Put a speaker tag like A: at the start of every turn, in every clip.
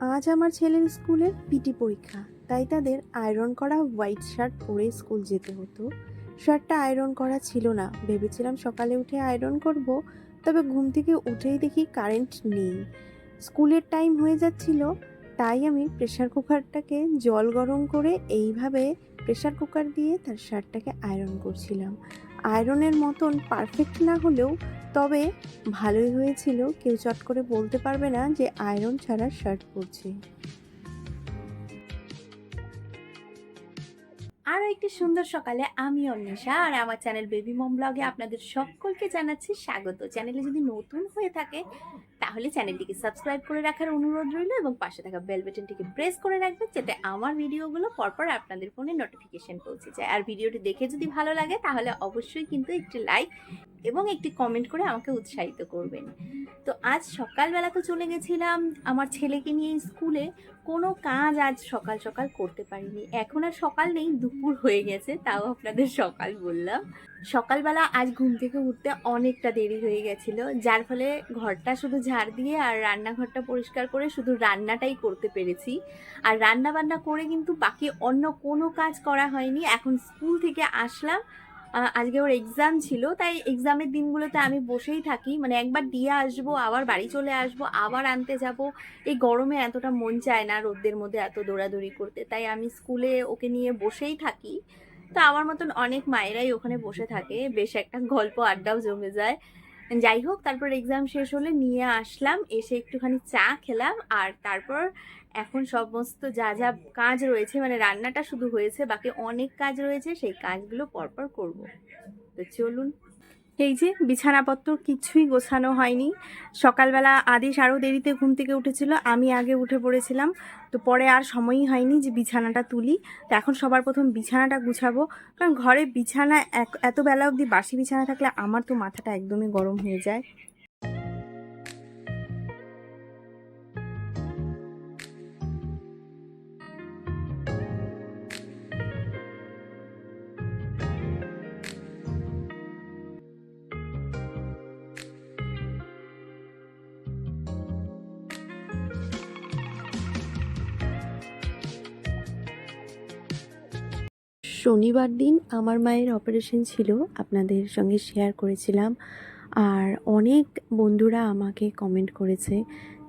A: আজ আমার ছেলের স্কুলের পিটি পরীক্ষা, তাই তাদের আয়রন করা হোয়াইট শার্ট পরে স্কুল যেতে হতো। শার্টটা আয়রন করা ছিল না। ভেবেছিলাম সকালে উঠে আয়রন করব, তবে ঘুম থেকে উঠেই দেখি কারেন্ট নেই। স্কুলের টাইম হয়ে যাচ্ছিল, তাই আমি প্রেশার কুকারটাকে জল গরম করে এইভাবে প্রেশার কুকার দিয়ে তার শার্টটাকে আয়রন করছিলাম। আয়রনের মতন পারফেক্ট না হলেও তবে ভালোই হয়েছিল। কেউ চট করে বলতে পারবে না যে আয়রন ছাড়া শার্ট পরছে।
B: আরও একটি সুন্দর সকালে আমি অন্বেষা আর আমার চ্যানেল বেবি মম ব্লগে আপনাদের সকলকে জানাচ্ছি স্বাগত। চ্যানেলে যদি নতুন হয়ে থাকে, তাহলে চ্যানেলটিকে সাবস্ক্রাইব করে রাখার অনুরোধ রইল এবং পাশে থাকা বেল বাটনটিকে প্রেস করে রাখবেন যাতে আমার ভিডিওগুলো পরপর আপনাদের ফোনে নোটিফিকেশন পৌঁছে যায়। আর ভিডিওটি দেখে যদি ভালো লাগে, তাহলে অবশ্যই কিন্তু একটি লাইক এবং একটি কমেন্ট করে আমাকে উৎসাহিত করবেন। তো আজ সকালবেলা তো চলে গেছিলাম, আমার ছেলেকে নিয়ে স্কুলে। কোনো কাজ আজ সকাল সকাল করতে পারিনি। এখন আর সকাল নেই, দুপুর হয়ে গেছে, তাও আপনাদের সকাল বললাম। সকালবেলা আজ ঘুম থেকে উঠতে অনেকটা দেরি হয়ে গেছিল, যার ফলে ঘরটা শুধু ঝাড় দিয়ে আর রান্নাঘরটা পরিষ্কার করে শুধু রান্নাটাই করতে পেরেছি। আর রান্না বান্না করে কিন্তু বাকি অন্য কোনো কাজ করা হয়নি। এখন স্কুল থেকে আসলাম আজকে ওর এক্সাম ছিল, তাই এক্সামের দিনগুলোতে আমি বসেই থাকি। মানে একবার দিয়ে আসব, আবার বাড়ি চলে আসব, আবার আনতে যাব। এই গরমে এতটা মন চায় না রোদ্দের মধ্যে এত দৌড়াদৌড়ি করতে। তাই আমি স্কুলে ওকে নিয়ে বসেই থাকি। তো আমার মতন অনেক মায়েরাই ওখানে বসে থাকে। বেশ একটা গল্প আড্ডাও জমে যায়। যাই হোক, তারপর এক্সাম শেষ হলে নিয়ে আসলাম, এসে একটুখানি চা খেলাম, আর তারপর এখন সমস্ত যা যা কাজ রয়েছে মানে রান্নাটা শুধু হয়েছে, বাকি অনেক কাজ রয়েছে, সেই কাজগুলো পরপর করব। তো চলুন।
A: এই যে বিছানাপত্র কিছুই গোছানো হয়নি। সকালবেলা আদেশ আরও দেরিতে ঘুম থেকে উঠেছিল, আমি আগে উঠে পড়েছিলাম। তো পরে আর সময়ই হয়নি যে বিছানাটা তুলি। তো এখন সবার প্রথম বিছানাটা গুছাবো। কারণ ঘরে বিছানা এত বেলা অবধি বাসি বিছানা থাকলে আমার তো মাথাটা একদমই গরম হয়ে যায়। শনিবার দিন আমার মায়ের অপারেশন ছিল, আপনাদের সঙ্গে শেয়ার করেছিলাম। আর অনেক বন্ধুরা আমাকে কমেন্ট করেছে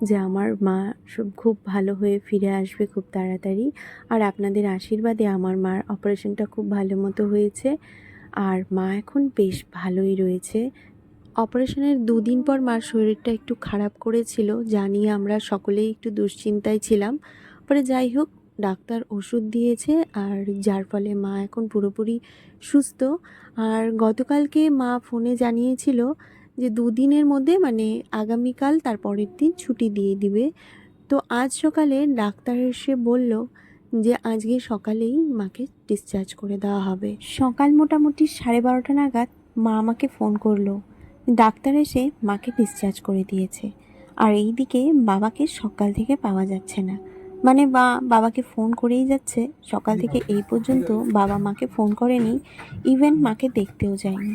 A: যে আমার মা সব খুব ভালো হয়ে ফিরে আসবে খুব তাড়াতাড়ি। আর আপনাদের আশীর্বাদে আমার মার অপারেশনটা খুব ভালো মতো হয়েছে। আর মা এখন বেশ ভালোই রয়েছে। অপারেশনের দুদিন পর মার শরীরটা একটু খারাপ করেছিল জানি আমরা সকলেই একটু দুশ্চিন্তায় ছিলাম। পরে যাই হোক ডাক্তার ওষুধ দিয়েছে আর যার ফলে মা এখন পুরোপুরি সুস্থ। আর গতকালকে মা ফোনে জানিয়েছিল যে দুদিনের মধ্যে মানে আগামীকাল তার পরের দিন ছুটি দিয়ে দিবে। তো আজ সকালে ডাক্তার এসে বলল যে আজকে সকালেই মাকে ডিসচার্জ করে দেওয়া হবে। সকাল মোটামুটি সাড়ে বারোটা নাগাদ মা আমাকে ফোন করল। ডাক্তার এসে মাকে ডিসচার্জ করে দিয়েছে। আর এইদিকে বাবাকে সকাল থেকে পাওয়া যাচ্ছে না। মানে বা, বাবাকে ফোন করেই যাচ্ছে। সকাল থেকে এই পর্যন্ত বাবা মাকে ফোন করেনি। ইভেন মাকে দেখতেও যায়নি।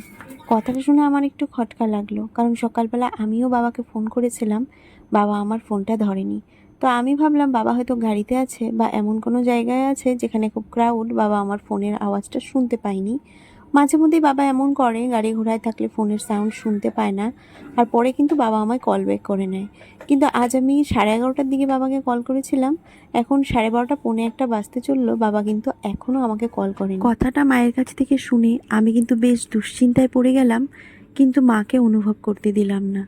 A: কথাটা শুনে আমার একটু খটকা লাগল। কারণ সকালবেলা আমিও বাবাকে ফোন করেছিলাম। বাবা আমার ফোনটা ধরেনি। তো আমি ভাবলাম, বাবা হয়তো গাড়িতে আছে বা এমন কোনো জায়গায় আছে যেখানে খুব ক্রাউড বাবা আমার ফোনের আওয়াজটা শুনতে পায়নি। মাঝে মধ্যেই বাবা এমন করে গাড়ি ঘোড়ায় থাকলে ফোনের সাউন্ড শুনতে পায় না আর পরে কিন্তু বাবা আমায় কল ব্যাক করে নেয়। কিন্তু আজ আমি সাড়ে এগারোটার দিকে বাবাকে কল করেছিলাম এখন সাড়ে বারোটা পৌনে একটা বাজতে চলল বাবা কিন্তু এখনও আমাকে কল করেনি। কথাটা মায়ের কাছ থেকে শুনে আমি কিন্তু বেশ দুশ্চিন্তায় পড়ে গেলাম কিন্তু মাকে অনুভব করতে দিলাম না।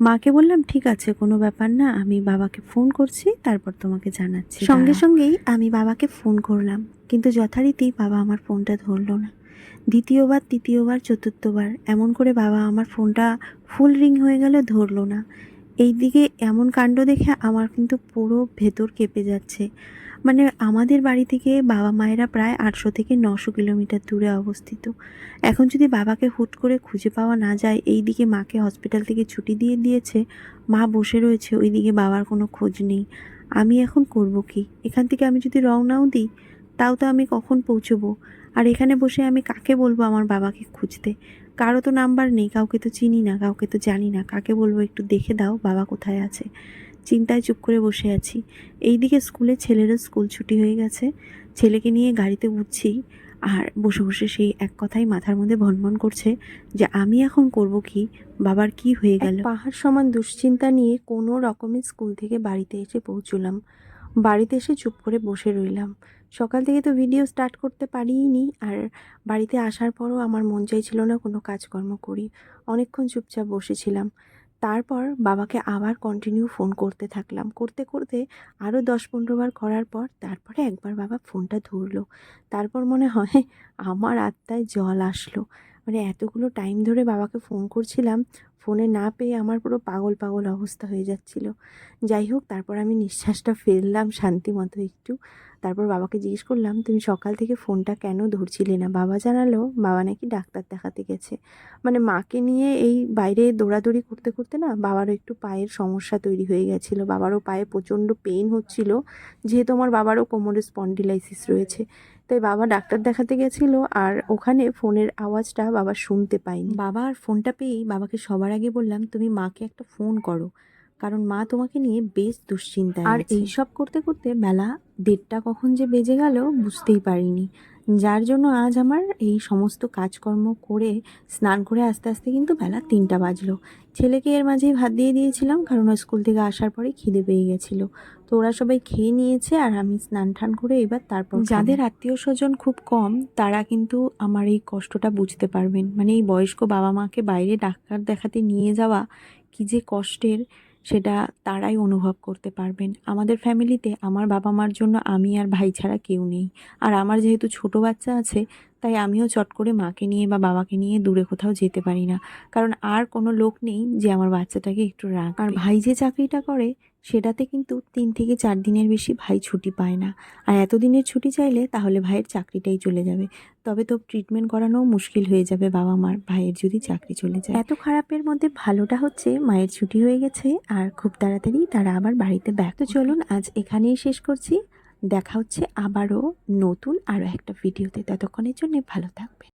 A: মাকে বললাম ঠিক আছে কোনো ব্যাপার না আমি বাবাকে ফোন করছি তারপর তোমাকে জানাচ্ছি। সঙ্গে সঙ্গেই আমি বাবাকে ফোন করলাম কিন্তু যথারীতি বাবা আমার ফোনটা ধরলো না। দ্বিতীয়বার, তৃতীয়বার, চতুর্থবার, এমন করে বাবা আমার ফোনটা ফুল রিং হয়ে গেলে, ধরলো না। এইদিকে এমন কাণ্ড দেখে আমার কিন্তু পুরো ভেতর কেঁপে যাচ্ছে। মানে আমাদের বাড়ি থেকে বাবা মায়েরা প্রায় আটশো থেকে নশো কিলোমিটার দূরে অবস্থিত। এখন যদি বাবাকে হুট করে খুঁজে পাওয়া না যায় এই দিকে মাকে হসপিটাল থেকে ছুটি দিয়ে দিয়েছে, মা বসে রয়েছে, ওইদিকে বাবার কোনো খোঁজ নেই। আমি এখন করব কি? এখান থেকে আমি যদি রওনাও দিই তাও তো আমি কখন পৌঁছবো? আর এখানে বসে আমি কাকে বলব আমার বাবাকে খুঁজতে? কারও তো নাম্বার নেই কাউকে তো চিনি না কাউকে তো জানি না। কাকে বলব একটু দেখে দাও বাবা কোথায় আছে? চিন্তায় চুপ করে বসে আছি। এইদিকে স্কুলে ছেলেরও স্কুল ছুটি হয়ে গেছে। ছেলেকে নিয়ে গাড়িতে উঠছি। আর বসে বসে সেই এক কথাই মাথার মধ্যে ভনভন করছে যে আমি এখন করব কি? বাবার কি হয়ে গেল? পাহাড় সমান দুশ্চিন্তা নিয়ে কোনো রকমের স্কুল থেকে বাড়িতে এসে পৌঁছলাম। বাড়িতে এসে চুপ করে বসে রইলাম। সকাল থেকে তো ভিডিও স্টার্ট করতে পারিনি আর বাড়িতে আসার পরও আমার মন চাইছিল না কোনো কাজকর্ম করি। অনেকক্ষণ চুপচাপ বসেছিলাম। তারপর বাবাকে আবার কন্টিনিউ ফোন করতে থাকলাম। করতে করতে আরও দশ পনেরো বার করার পর তারপরে একবার বাবা ফোনটা ধরলো। তারপর মনে হয়, আমার আত্মায় জল আসলো। মানে এতগুলো টাইম ধরে বাবাকে ফোন করছিলাম ফোনে না পেয়ে আমার পুরো পাগল পাগল অবস্থা হয়ে যাচ্ছিল। যাই হোক, তারপর আমি নিঃশ্বাসটা ফেললাম শান্তি মতো একটু। তারপর বাবাকে জিজ্ঞেস করলাম, তুমি সকাল থেকে ফোনটা কেন ধরছিলে না? বাবা জানালো, বাবা নাকি ডাক্তার দেখাতে গেছে। মানে মাকে নিয়ে এই বাইরে দৌড়াদৌড়ি করতে করতে না বাবারও একটু পায়ের সমস্যা তৈরি হয়ে গেছিল। বাবারও পায়ে প্রচণ্ড পেইন হচ্ছিল। যেহেতু আমার বাবারও কোমরে স্পন্ডিলাইসিস রয়েছে তাই বাবা ডাক্তার দেখাতে গেছিল আর ওখানে ফোনের আওয়াজটা বাবা শুনতে পাইনি বাবা আর ফোনটা পেয়েই বাবাকে সবার আগে বললাম তুমি মাকে একটা ফোন করো কারণ মা তোমাকে নিয়ে বেশ দুশ্চিন্তায় আর এইসব করতে করতে বেলা দেড়টা কখন যে বেজে গেল বুঝতেই পারিনি। যার জন্য আজ আমার এই সমস্ত কাজকর্ম করে, স্নান করে আস্তে আস্তে কিন্তু বেলা তিনটা বাজলো। ছেলেকে এর মাঝেই ভাত দিয়ে দিয়েছিলাম, কারণ স্কুল থেকে আসার পরে খিদে পেয়ে গেছিল। তো ওরা সবাই খেয়ে নিয়েছে আর আমি স্নান টান করে এবার তারপর যাদের আত্মীয় স্বজন খুব কম, তারা কিন্তু আমার এই কষ্টটা বুঝতে পারবেন। মানে এই বয়স্ক বাবা মাকে বাইরে ডাক্তার দেখাতে নিয়ে যাওয়া কি যে কষ্টের সেটা তারাই অনুভব করতে পারবেন। আমাদের ফ্যামিলিতে আমার বাবা মার জন্য আমি আর ভাই ছাড়া কেউ নেই। আর আমার যেহেতু ছোট বাচ্চা আছে, তাই আমিও চট করে মাকে নিয়ে বা বাবাকে নিয়ে দূরে কোথাও যেতে পারি না। কারণ আর কোনো লোক নেই যে আমার বাচ্চাটাকে একটু রাখ আর ভাই যে চাকরিটা করে সেটাতে কিন্তু তিন থেকে চার দিনের বেশি ভাই ছুটি পায় না। আর এত দিনের ছুটি চাইলে তাহলে ভাইয়ের চাকরিটাই চলে যাবে। তবে তো ট্রিটমেন্ট করানোও মুশকিল হয়ে যাবে বাবা মার ভাইয়ের যদি চাকরি চলে যায়। এত খারাপের মধ্যে ভালোটা হচ্ছে মায়ের ছুটি হয়ে গেছে আর খুব তাড়াতাড়ি তারা আবার বাড়িতে ব্যাক তো চলুন আজ এখানেই শেষ করছি। দেখা হচ্ছে আবারও নতুন আরও একটা ভিডিওতে। ততক্ষণের জন্য ভালো থাকবেন।